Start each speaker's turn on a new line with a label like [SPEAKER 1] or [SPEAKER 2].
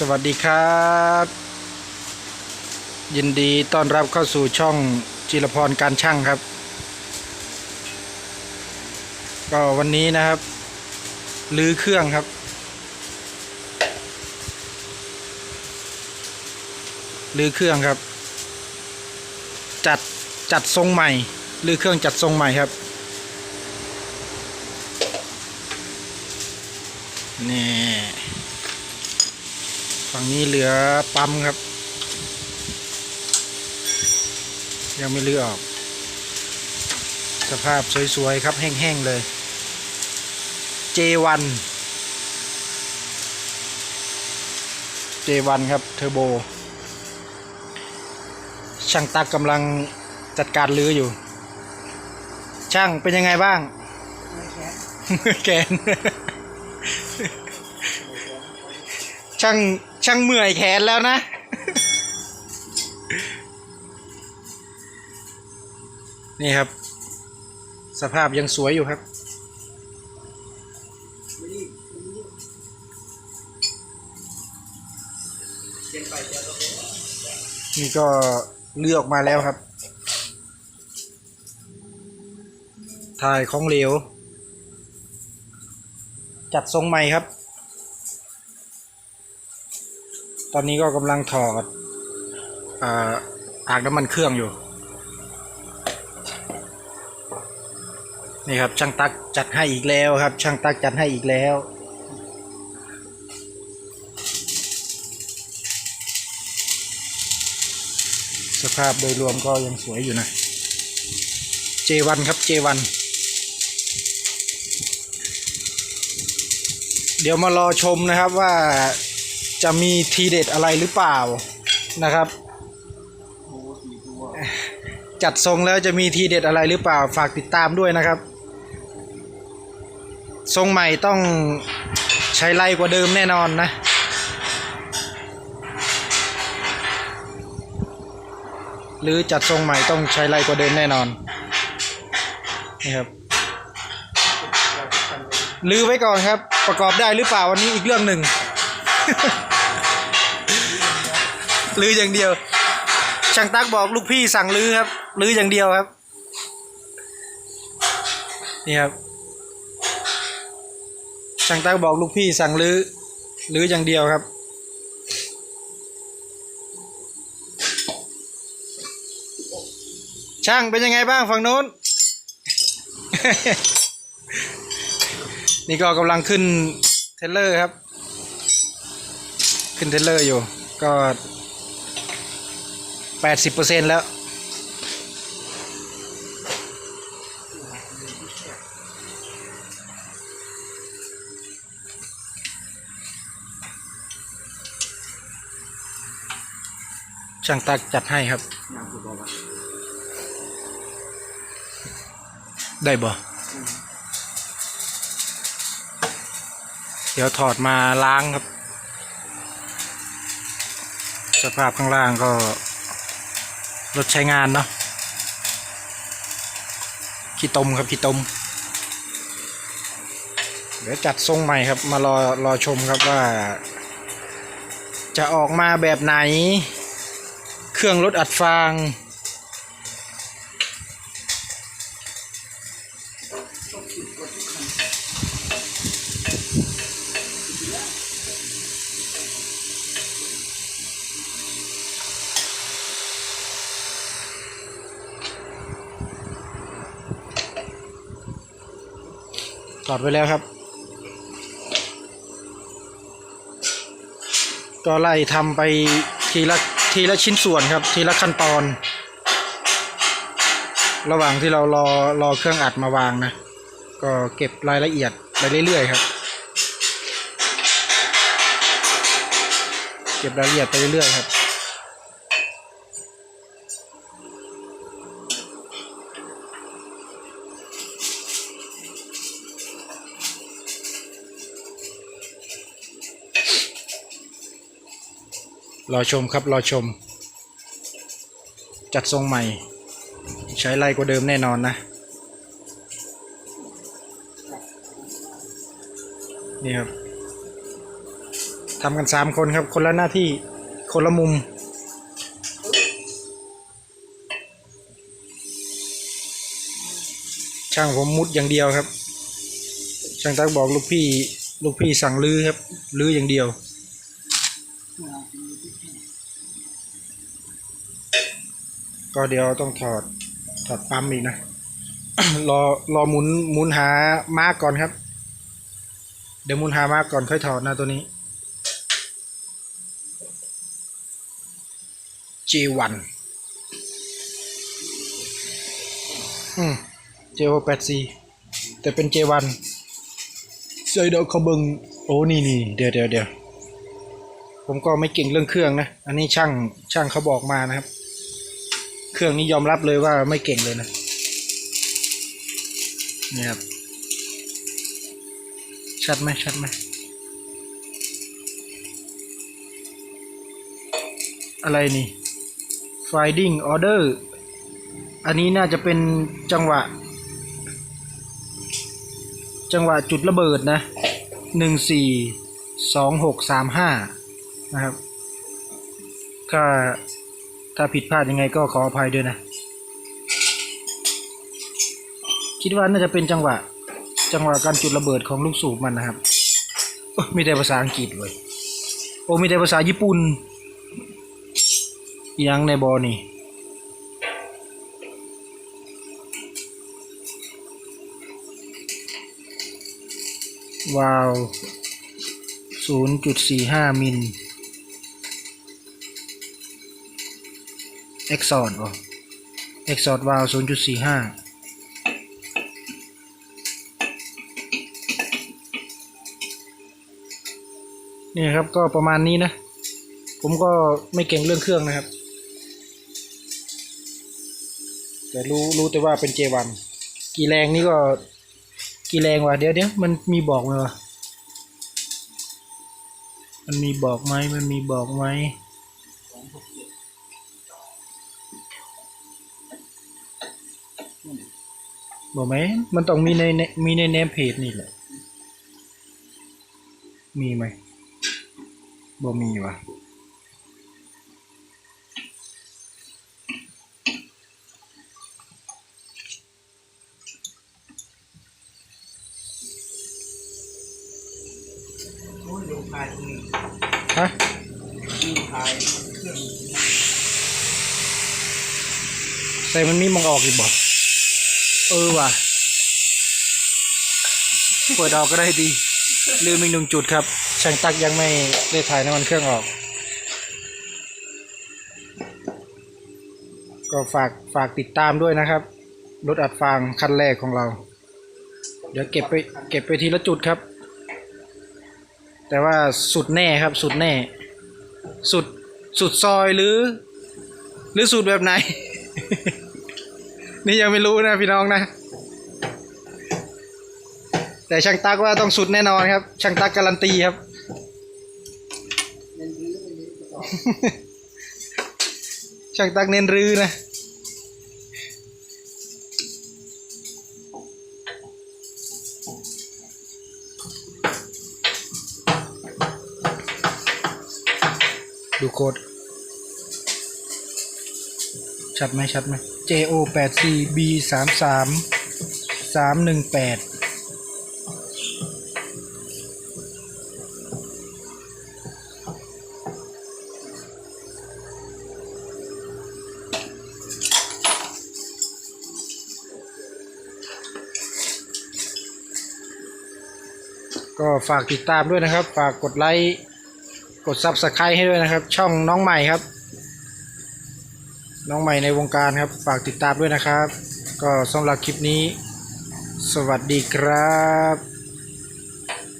[SPEAKER 1] สวัสดีครับ ยินดีต้อนรับเข้าสู่ช่องจิรพรการช่างครับ ก็วันนี้นะครับลื้อเครื่องครับ ลื้อเครื่องครับ จัดจัดทรงใหม่ลื้อเครื่องจัดทรงใหม่ครับนี่ ฝั่งนี้เหลือปั๊มครับ ยังไม่เลือออก สภาพสวย ๆ ครับแห้ง ๆ เลย J1 J1 ครับเทอร์โบ ช่างตักกำลังจัดการลื้ออยู่ ช่างเป็นยังไงบ้างแกนช่าง ช่างเมื่อยแขนแล้วนะ นี่ครับ สภาพยังสวยอยู่ครับ นี่ก็เลือกมาแล้วครับ ถ่ายของเหลว จัดทรงใหม่ครับ ต อนนี้ก็กำลังถอดอ่าอากน้ำมันเครื่องอยู่ นี่ครับช่างตักจัดให้อีกแล้วครับ ช่างตักจัดให้อีกแล้วสภาพโดยรวมก็ยังสวยอยู่นะ J1 ครับ J1 เดี๋ยวมารอชมนะครับว่า จะมีทีเด็ดอะไรหรือเปล่านะครับ จัดทรงแล้วจะมีทีเด็ดอะไรหรือเปล่า ฝากติดตามด้วยนะครับ ทรงใหม่ต้องใช้ไล่กว่าเดิมแน่นอนนะหรือจัดทรงใหม่ต้องใช้ไล่กว่าเดิมแน่นอนนี่ครับลือไว้ก่อนครับ ประกอบได้หรือเปล่าวันนี้อีกเรื่องหนึ่ง ลืออย่างเดียว ช่างตักบอกลูกพี่สั่งลือครับลืออย่างเดียวครับ นี่ครับ ช่างตักบอกลูกพี่สั่งลือลืออย่างเดียวครับช่างเป็นยังไงบ้างฝั่งโน้น นี่ก็กำลังขึ้นเทเลอร์ครับ ขึ้นเทเลอร์อยู่ ก็ แปดสิบเปอร์เซ็นแล้ว ช่างตักจัดให้ครับ ได้บ่เดี๋ยวถอดมาล้างครับ สภาพข้างล่างก็ รถใช้งานเนาะขี้ตมครับขี้ตม เดี๋ยวจัดทรงใหม่ครับ มารอรอชมครับว่า จะออกมาแบบไหน เครื่องรถอัดฟาง ถอดไปแล้วครับ ก็ไล่ทำไปทีละทีละชิ้นส่วนครับ ทีละขั้นตอน ระหว่างที่เรารอรอเครื่องอัดมาวางนะ ก็เก็บรายละเอียดไปเรื่อยๆครับ เก็บรายละเอียดไปเรื่อยๆครับ รอชมครับรอชม จัดทรงใหม่ ใช้ไรกว่าเดิมแน่นอนนะ นี่ครับทำกันสามคนครับ คนละหน้าที่คนละมุมช่างผมมุดอย่างเดียวครับ ช่างตักบอกลูกพี่ ลูกพี่สั่งลื้อครับ ลื้ออย่างเดียว ก็เดี๋ยวต้องถอดถอดปั๊มอีกนะ รอรอหมุนหมุนหามากก่อนครับ เดี๋ยวหมุนหามากก่อนค่อยถอดนะตัวนี้ J1 อืม J8C แต่เป็น J1 ใส่เดี๋ยวเขาเบิงโอ้นี่นี่เดี๋ยวเดี๋ยวเดี๋ยวผมก็ไม่เก่งเรื่องเครื่องนะ อันนี้ช่างช่างเขาบอกมานะครับ เครื่องนี้ยอมรับเลยว่าไม่เก่งเลยนะเนี่ยครับ ชัดไหมชัดไหมอะไรนี่ finding order อันนี้น่าจะเป็นจังหวะ จังหวะจุดระเบิดนะหนึ่งสี่สองหกสามห้านะครับถ้า ถ้าผิดพลาดยังไงก็ขออภัยด้วยนะ คิดว่าน่าจะเป็นจังหวะ จังหวะการจุดระเบิดของลูกสูบมันนะครับโอ้ยมีแต่ภาษาอังกฤษเว้ยโอ้มีแต่ภาษาญี่ปุ่นยังในบอนี่วาวศูนย์จุดสี่ห้ามิล เอ็กซอดอ๋อเอ็กซอดวาล์วศูนย์จุดสี่ห้านี่ครับก็ประมาณนี้นะ ผมก็ไม่เก่งเรื่องเครื่องนะครับ แต่รู้รู้แต่ว่าเป็น J1 กี่แรงนี่ก็กี่แรงวะเดี๋ยวเดี๋ยวมันมีบอกไหมวะมันมีบอกไหมมันมีบอกไหม บอกไหม มันต้องมีในมีในเนมเพจนี่แหละ มีไหมบ่มีวะฮะใส่มันมีมังออกอีกบอ เออว่ะ เปิดออกก็ได้ดี ลืมอีกหนึ่งจุดครับ ช่างตักยังไม่ได้ถ่ายน้ำมันเครื่องออก ก็ฝากฝากติดตามด้วยนะครับ รถอัดฟางคันแรกของเรา เดี๋ยวเก็บไปเก็บไปทีละจุดครับ แต่ว่าสุดแน่ครับ สุดแน่ สุดสุดซอยหรือ หรือสุดแบบไหน นี่ยังไม่รู้นะพี่น้องนะ แต่ช่างตักว่าต้องสุดแน่นอนครับ ช่างตักการันตีครับ ช่างตักเน้นรื้อนะดูโค้ดชัดไหมชัดไหม JO 8 C B 3 3 3 1 8 ก็ฝากติดตามด้วยนะครับ ฝากกดไลค์ กด Subscribe ให้ด้วยนะครับ ช่องน้องใหม่ครับ น้องใหม่ในวงการครับ ฝากติดตามด้วยนะครับ ก็สำหรับคลิปนี้ สวัสดีครับ